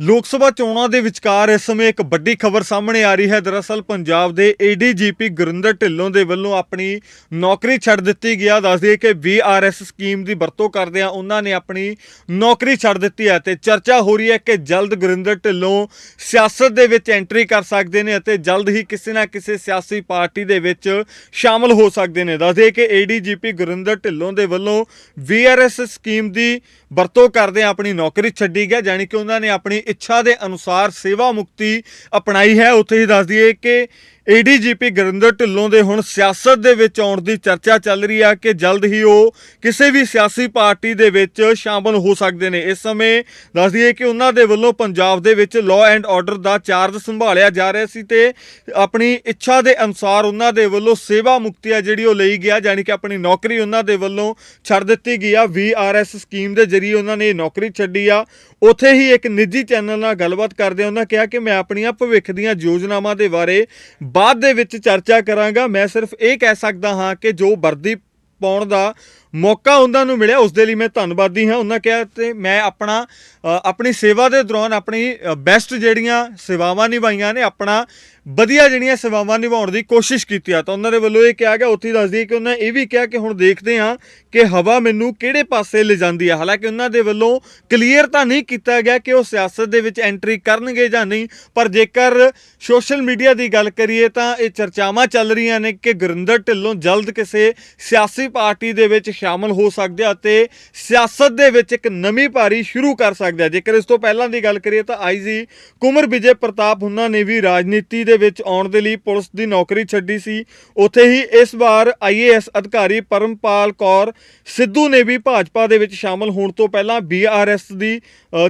ਲੋਕ ਸਭਾ ਚੋਣਾਂ ਦੇ ਵਿਚਕਾਰ ਇਸ ਸਮੇਂ ਇੱਕ ਵੱਡੀ ਖਬਰ ਸਾਹਮਣੇ ਆ ਰਹੀ ਹੈ। ਦਰਅਸਲ ਪੰਜਾਬ ਦੇ ਏਡੀਜੀਪੀ ਗੁਰਿੰਦਰ ਢਿੱਲੋਂ ਦੇ ਵੱਲੋਂ ਆਪਣੀ ਨੌਕਰੀ ਛੱਡ ਦਿੱਤੀ ਗਿਆ। ਦੱਸ ਦਈਏ ਕਿ ਵੀਆਰਐਸ ਸਕੀਮ ਦੀ ਵਰਤੋਂ ਕਰਦਿਆਂ ਉਹਨਾਂ ਨੇ ਆਪਣੀ ਨੌਕਰੀ ਛੱਡ ਦਿੱਤੀ ਹੈ ਤੇ ਚਰਚਾ ਹੋ ਰਹੀ ਹੈ ਕਿ ਜਲਦ ਗੁਰਿੰਦਰ ਢਿੱਲੋਂ ਸਿਆਸਤ ਦੇ ਵਿੱਚ ਐਂਟਰੀ ਕਰ ਸਕਦੇ ਨੇ ਅਤੇ ਜਲਦ ਹੀ ਕਿਸੇ ਨਾ ਕਿਸੇ ਸਿਆਸੀ ਪਾਰਟੀ ਦੇ ਵਿੱਚ ਸ਼ਾਮਲ ਹੋ ਸਕਦੇ ਨੇ। ਦੱਸ ਦਈਏ ਕਿ ਏਡੀਜੀਪੀ ਗੁਰਿੰਦਰ ਢਿੱਲੋਂ ਦੇ ਵੱਲੋਂ ਵੀਆਰਐਸ ਸਕੀਮ ਦੀ ਵਰਤੋਂ ਕਰਦਿਆਂ ਆਪਣੀ ਨੌਕਰੀ ਛੱਡੀ ਗਿਆ, ਜਾਣੀ ਕਿ ਉਹਨਾਂ ਨੇ ਆਪਣੀ ਇੱਛਾ ਦੇ ਅਨੁਸਾਰ ਸੇਵਾ ਮੁਕਤੀ ਅਪਣਾਈ ਹੈ। ਉੱਥੇ ਹੀ ਦੱਸ ਦਈਏ ਕਿ ਏਡੀਜੀਪੀ ਗੁਰਿੰਦਰ ਢਿੱਲੋਂ ਦੇ ਹੁਣ ਸਿਆਸਤ ਦੇ ਵਿੱਚ ਆਉਣ ਦੀ ਚਰਚਾ ਚੱਲ ਰਹੀ ਆ ਕਿ ਜਲਦ ਹੀ ਉਹ ਕਿਸੇ ਵੀ ਸਿਆਸੀ ਪਾਰਟੀ ਦੇ ਵਿੱਚ ਸ਼ਾਮਲ ਹੋ ਸਕਦੇ ਨੇ। ਇਸ ਸਮੇਂ ਦੱਸ ਦਈਏ ਕਿ ਉਹਨਾਂ ਦੇ ਵੱਲੋਂ ਪੰਜਾਬ ਦੇ ਵਿੱਚ ਲਾਅ ਐਂਡ ਆਰਡਰ ਦਾ ਚਾਰਜ ਸੰਭਾਲਿਆ ਜਾ ਰਿਹਾ ਸੀ ਤੇ ਆਪਣੀ ਇੱਛਾ ਦੇ ਅਨੁਸਾਰ ਉਹਨਾਂ ਦੇ ਵੱਲੋਂ ਸੇਵਾ ਮੁਕਤੀ ਆ ਜਿਹੜੀ ਉਹ ਲਈ ਗਿਆ ਜਾਣੀ ਕਿ ਆਪਣੀ ਨੌਕਰੀ ਉਹਨਾਂ ਦੇ ਵੱਲੋਂ ਛੱਡ ਦਿੱਤੀ ਗਈ ਆ। ਵੀਆਰਐਸ ਸਕੀਮ ਦੇ ਜ਼ਰੀਏ ਉਹਨਾਂ ਨੇ ਇਹ ਨੌਕਰੀ ਛੱਡੀ ਆ। ਉੱਥੇ ਹੀ ਇੱਕ ਨਿੱਜੀ ਚੈਨਲ ਨਾਲ ਗੱਲਬਾਤ ਕਰਦੇ ਉਹਨਾਂ ਕਿਹਾ ਕਿ ਮੈਂ ਆਪਣੀਆਂ ਭਵਿੱਖ ਦੀਆਂ ਯੋਜਨਾਵਾਂ ਦੇ ਬਾਰੇ ਬਾਅਦ ਦੇ ਵਿੱਚ ਚਰਚਾ ਕਰਾਂਗਾ। ਮੈਂ ਸਿਰਫ ਇਹ ਕਹਿ ਸਕਦਾ ਹਾਂ ਕਿ ਜੋ ਵਰਦੀ ਪਾਉਣ ਦਾ ਮੌਕਾ ਉਹਨਾਂ ਨੂੰ ਮਿਲਿਆ, ਉਸ ਦੇ ਲਈ ਮੈਂ ਧੰਨਵਾਦੀ ਹਾਂ। ਉਹਨਾਂ ਕਿਹਾ ਤੇ ਮੈਂ ਆਪਣਾ ਆਪਣੀ ਸੇਵਾ ਦੇ ਦੌਰਾਨ ਆਪਣੀ ਬੈਸਟ ਜਿਹੜੀਆਂ ਸੇਵਾਵਾਂ ਨਿਭਾਈਆਂ ਨੇ, ਆਪਣਾ ਵਧੀਆ ਜਿਹੜੀਆਂ ਸੇਵਾਵਾਂ ਨਿਭਾਉਣ ਦੀ ਕੋਸ਼ਿਸ਼ ਕੀਤੀ ਆ। ਤਾਂ ਉਹਨਾਂ ਦੇ ਵੱਲੋਂ ਇਹ ਕਿਹਾ ਗਿਆ, ਉੱਥੇ ਹੀ ਦੱਸ ਕਿ ਉਹਨਾਂ ਇਹ ਵੀ ਕਿਹਾ ਕਿ ਹੁਣ ਦੇਖਦੇ ਹਾਂ ਕਿ ਹਵਾ ਮੈਨੂੰ ਕਿਹੜੇ ਪਾਸੇ ਲਿਜਾਂਦੀ ਹੈ ਹਾਲਾਂਕਿ ਉਹਨਾਂ ਦੇ ਵੱਲੋਂ ਕਲੀਅਰ ਤਾਂ ਨਹੀਂ ਕੀਤਾ ਗਿਆ ਕਿ ਉਹ ਸਿਆਸਤ ਦੇ ਵਿੱਚ ਐਂਟਰੀ ਕਰਨਗੇ ਜਾਂ ਨਹੀਂ, ਪਰ ਜੇਕਰ ਸੋਸ਼ਲ ਮੀਡੀਆ ਦੀ ਗੱਲ ਕਰੀਏ ਤਾਂ ਇਹ ਚਰਚਾਵਾਂ ਚੱਲ ਰਹੀਆਂ ਨੇ ਕਿ ਗੁਰਿੰਦਰ ਢਿੱਲੋਂ ਜਲਦ ਕਿਸੇ ਸਿਆਸੀ ਪਾਰਟੀ ਦੇ ਵਿੱਚ ਸ਼ਾਮਲ ਹੋ ਸਕਦੇ ਅਤੇ ਸਿਆਸਤ ਦੇ ਵਿੱਚ ਇੱਕ ਨਵੀਂ ਪਾਰੀ ਸ਼ੁਰੂ ਕਰ ਸਕਦਾ ਜੇਕਰ ਇਸ ਤੋਂ ਪਹਿਲਾਂ ਦੀ ਗੱਲ ਕਰੀਏ ਤਾਂ ਆਈਜੀ ਕੁਮਰ ਵਿਜੇ ਪ੍ਰਤਾਪ ਉਹਨਾਂ ਨੇ ਵੀ ਰਾਜਨੀਤੀ ਦੇ ਵਿੱਚ ਆਉਣ ਦੇ ਲਈ ਪੁਲਿਸ ਦੀ ਨੌਕਰੀ ਛੱਡੀ ਸੀ। ਉੱਥੇ ਹੀ ਇਸ ਵਾਰ ਆਈਏਐਸ ਅਧਿਕਾਰੀ ਪਰਮਪਾਲ ਕੌਰ ਸਿੱਧੂ ਨੇ ਵੀ ਭਾਜਪਾ ਦੇ ਵਿੱਚ ਸ਼ਾਮਲ ਹੋਣ ਤੋਂ ਪਹਿਲਾਂ ਬੀਆਰਐਸ ਦੀ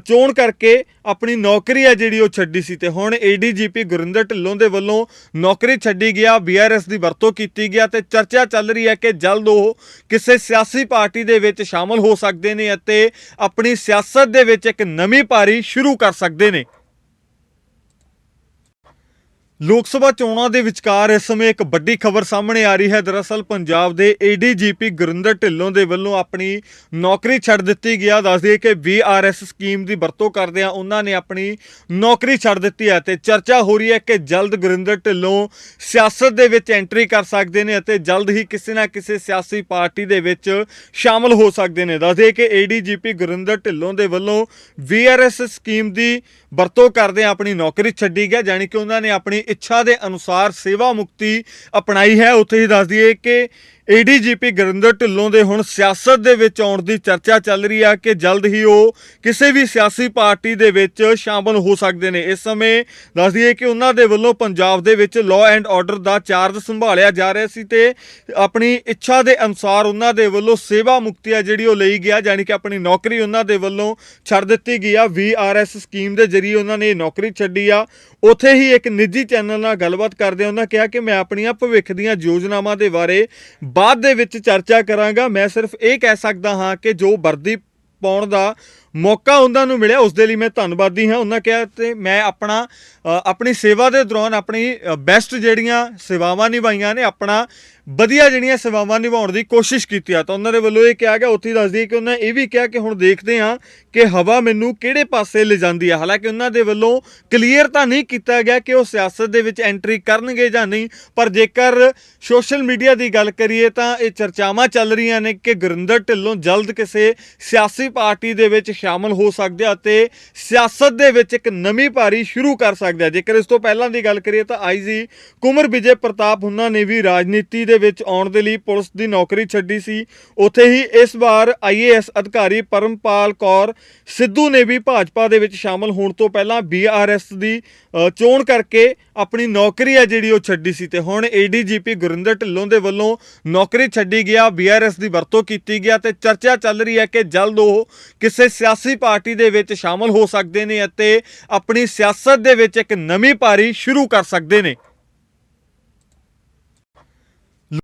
ਚੋਣ ਕਰਕੇ ਆਪਣੀ ਨੌਕਰੀ ਹੈ ਜਿਹੜੀ ਉਹ ਛੱਡੀ ਸੀ ਤੇ ਹੁਣ ਏਡੀਜੀਪੀ ਗੁਰਿੰਦਰ ਢਿੱਲੋਂ ਦੇ ਵੱਲੋਂ ਨੌਕਰੀ ਛੱਡੀ ਗਿਆ ਬੀਆਰਐਸ ਦੀ ਵਰਤੋਂ ਕੀਤੀ ਗਿਆ ਤੇ ਚਰਚਾ ਚੱਲ ਰਹੀ ਹੈ ਕਿ ਜਲਦ ਉਹ ਕਿਸੇ ਸਿਆਸੀ ਪਾਰਟੀ ਦੇ ਵਿੱਚ ਸ਼ਾਮਲ ਹੋ ਸਕਦੇ ਨੇ ਅਤੇ ਆਪਣੀ ਸਿਆਸਤ ਦੇ ਵਿੱਚ ਇੱਕ ਨਵੀਂ ਪਾਰੀ ਸ਼ੁਰੂ ਕਰ ਸਕਦੇ ਨੇ। ਲੋਕ ਸਭਾ ਚੋਣਾਂ ਦੇ ਵਿਚਕਾਰ ਇਸ ਸਮੇਂ ਇੱਕ ਵੱਡੀ ਖਬਰ ਸਾਹਮਣੇ ਆ ਰਹੀ ਹੈ। ਦਰਅਸਲ ਪੰਜਾਬ ਦੇ ਏਡੀਜੀਪੀ ਗੁਰਿੰਦਰ ਢਿੱਲੋਂ ਦੇ ਵੱਲੋਂ ਆਪਣੀ ਨੌਕਰੀ ਛੱਡ ਦਿੱਤੀ ਗਿਆ। ਦੱਸ ਦਈਏ ਕਿ ਵੀਆਰਐਸ ਸਕੀਮ ਦੀ ਵਰਤੋਂ ਕਰਦਿਆਂ ਉਹਨਾਂ ਨੇ ਆਪਣੀ ਨੌਕਰੀ ਛੱਡ ਦਿੱਤੀ ਹੈ ਤੇ ਚਰਚਾ ਹੋ ਰਹੀ ਹੈ ਕਿ ਜਲਦ ਗੁਰਿੰਦਰ ਢਿੱਲੋਂ ਸਿਆਸਤ ਦੇ ਵਿੱਚ ਐਂਟਰੀ ਕਰ ਸਕਦੇ ਨੇ ਅਤੇ ਜਲਦ ਹੀ ਕਿਸੇ ਨਾ ਕਿਸੇ ਸਿਆਸੀ ਪਾਰਟੀ ਦੇ ਵਿੱਚ ਸ਼ਾਮਲ ਹੋ ਸਕਦੇ ਨੇ। ਦੱਸ ਦਈਏ ਕਿ ਏਡੀਜੀਪੀ ਗੁਰਿੰਦਰ ਢਿੱਲੋਂ ਦੇ ਵੱਲੋਂ ਵੀਆਰਐਸ ਸਕੀਮ ਦੀ ਵਰਤੋਂ ਕਰਦਿਆਂ ਆਪਣੀ ਨੌਕਰੀ ਛੱਡੀ ਗਿਆ, ਜਾਣੀ ਕਿ ਉਹਨਾਂ ਨੇ ਆਪਣੀ ਇੱਛਾ ਦੇ ਅਨੁਸਾਰ ਸੇਵਾ ਮੁਕਤੀ ਅਪਣਾਈ ਹੈ। ਉੱਥੇ ਹੀ ਦੱਸ ਦਈਏ ਕਿ ਏਡੀਜੀਪੀ ਗੁਰਿੰਦਰ ਢਿੱਲੋਂ ਦੇ ਹੁਣ ਸਿਆਸਤ ਦੇ ਵਿੱਚ ਆਉਣ ਦੀ ਚਰਚਾ ਚੱਲ ਰਹੀ ਆ ਕਿ ਜਲਦ ਹੀ ਉਹ ਕਿਸੇ ਵੀ ਸਿਆਸੀ ਪਾਰਟੀ ਦੇ ਵਿੱਚ ਸ਼ਾਮਲ ਹੋ ਸਕਦੇ ਨੇ। ਇਸ ਸਮੇਂ ਦੱਸ ਦਈਏ ਕਿ ਉਹਨਾਂ ਦੇ ਵੱਲੋਂ ਪੰਜਾਬ ਦੇ ਵਿੱਚ ਲਾਅ ਐਂਡ ਆਰਡਰ ਦਾ ਚਾਰਜ ਸੰਭਾਲਿਆ ਜਾ ਰਿਹਾ ਸੀ ਤੇ ਆਪਣੀ ਇੱਛਾ ਦੇ ਅਨੁਸਾਰ ਉਹਨਾਂ ਦੇ ਵੱਲੋਂ ਸੇਵਾ ਮੁਕਤੀ ਆ ਜਿਹੜੀ ਉਹ ਲਈ ਗਿਆ ਜਾਣੀ ਕਿ ਆਪਣੀ ਨੌਕਰੀ ਉਹਨਾਂ ਦੇ ਵੱਲੋਂ ਛੱਡ ਦਿੱਤੀ ਗਈ ਆ। ਵੀਆਰਐਸ ਸਕੀਮ ਦੇ ਜ਼ਰੀਏ ਉਹਨਾਂ ਨੇ ਇਹ ਨੌਕਰੀ ਛੱਡੀ ਆ। ਉੱਥੇ ਹੀ ਇੱਕ ਨਿੱਜੀ ਚੈਨਲ ਨਾਲ ਗੱਲਬਾਤ ਕਰਦੇ ਉਹਨਾਂ ਕਿਹਾ ਕਿ ਮੈਂ ਆਪਣੀਆਂ ਭਵਿੱਖ ਦੀਆਂ ਯੋਜਨਾਵਾਂ ਦੇ ਬਾਰੇ ਬਾਅਦ ਦੇ ਵਿੱਚ ਚਰਚਾ ਕਰਾਂਗਾ। ਮੈਂ ਸਿਰਫ ਇਹ ਕਹਿ ਸਕਦਾ ਹਾਂ ਕਿ ਜੋ ਵਰਦੀ ਪਾਉਣ ਦਾ ਮੌਕਾ ਉਹਨਾਂ ਨੂੰ ਮਿਲਿਆ, ਉਸ ਦੇ ਲਈ ਮੈਂ ਧੰਨਵਾਦੀ ਹਾਂ। ਉਹਨਾਂ ਕਿਹਾ ਤੇ ਮੈਂ ਆਪਣਾ ਆਪਣੀ ਸੇਵਾ ਦੇ ਦੌਰਾਨ ਆਪਣੀ ਬੈਸਟ ਜਿਹੜੀਆਂ ਸੇਵਾਵਾਂ ਨਿਭਾਈਆਂ ਨੇ, ਆਪਣਾ ਵਧੀਆ ਜਿਹੜੀਆਂ ਸੇਵਾਵਾਂ ਨਿਭਾਉਣ ਦੀ ਕੋਸ਼ਿਸ਼ ਕੀਤੀ ਆ। ਤਾਂ ਉਹਨਾਂ ਦੇ ਵੱਲੋਂ ਇਹ ਕਿਹਾ ਗਿਆ, ਉੱਥੇ ਹੀ ਦੱਸ ਕਿ ਉਹਨਾਂ ਇਹ ਵੀ ਕਿਹਾ ਕਿ ਹੁਣ ਦੇਖਦੇ ਹਾਂ ਕਿ ਹਵਾ ਮੈਨੂੰ ਕਿਹੜੇ ਪਾਸੇ ਲਿਜਾਂਦੀ ਹੈ ਹਾਲਾਂਕਿ ਉਹਨਾਂ ਦੇ ਵੱਲੋਂ ਕਲੀਅਰ ਤਾਂ ਨਹੀਂ ਕੀਤਾ ਗਿਆ ਕਿ ਉਹ ਸਿਆਸਤ ਦੇ ਵਿੱਚ ਐਂਟਰੀ ਕਰਨਗੇ ਜਾਂ ਨਹੀਂ, ਪਰ ਜੇਕਰ ਸੋਸ਼ਲ ਮੀਡੀਆ ਦੀ ਗੱਲ ਕਰੀਏ ਤਾਂ ਇਹ ਚਰਚਾਵਾਂ ਚੱਲ ਰਹੀਆਂ ਨੇ ਕਿ ਗੁਰਿੰਦਰ ਢਿੱਲੋਂ ਜਲਦ ਕਿਸੇ ਸਿਆਸੀ ਪਾਰਟੀ ਦੇ ਵਿੱਚ ਸ਼ਾਮਲ ਹੋ ਸਕਦੇ ਆ ਅਤੇ ਸਿਆਸਤ ਦੇ ਵਿੱਚ ਇੱਕ ਨਵੀਂ ਪਾਰੀ ਸ਼ੁਰੂ ਕਰ ਸਕਦੇ ਆ। ਜੇਕਰ ਇਸ ਤੋਂ ਪਹਿਲਾਂ ਦੀ ਗੱਲ ਕਰੀਏ ਤਾਂ ਆਈਜੀ ਕੁਮਰ ਵਿਜੇ ਪ੍ਰਤਾਪ ਉਹਨਾਂ ਨੇ ਵੀ ਰਾਜਨੀਤੀ ਦੇ ਵਿੱਚ ਆਉਣ ਦੇ ਲਈ ਪੁਲਿਸ ਦੀ ਨੌਕਰੀ ਛੱਡੀ ਸੀ। ਉੱਥੇ ਹੀ ਇਸ ਵਾਰ ਆਈਏਐਸ ਅਧਿਕਾਰੀ ਪਰਮਪਾਲ ਕੌਰ ਸਿੱਧੂ ਨੇ ਵੀ ਭਾਜਪਾ ਦੇ ਵਿੱਚ ਸ਼ਾਮਲ ਹੋਣ ਤੋਂ ਪਹਿਲਾਂ ਬੀਆਰਐਸ ਦੀ ਚੋਣ ਕਰਕੇ ਆਪਣੀ ਨੌਕਰੀ ਹੈ ਜਿਹੜੀ ਉਹ ਛੱਡੀ ਸੀ ਤੇ ਹੁਣ ਏਡੀਜੀਪੀ ਗੁਰਿੰਦਰ ਢਿੱਲੋਂ ਦੇ ਵੱਲੋਂ ਨੌਕਰੀ ਛੱਡੀ ਗਿਆ। ਬੀਆਰਐਸ ਦੀ ਵਰਤੋਂ ਕੀਤੀ ਗਿਆ ਤੇ ਚਰਚਾ ਚੱਲ ਰਹੀ ਹੈ ਕਿ ਜਲਦ ਉਹ ਕਿਸੇ ਸਿਆਸੀ ਪਾਰਟੀ ਦੇ ਵਿੱਚ ਸ਼ਾਮਲ ਹੋ ਸਕਦੇ ਨੇ ਅਤੇ ਆਪਣੀ ਸਿਆਸਤ ਦੇ ਵਿੱਚ ਇੱਕ ਨਵੀਂ ਪਾਰੀ ਸ਼ੁਰੂ ਕਰ ਸਕਦੇ ਨੇ।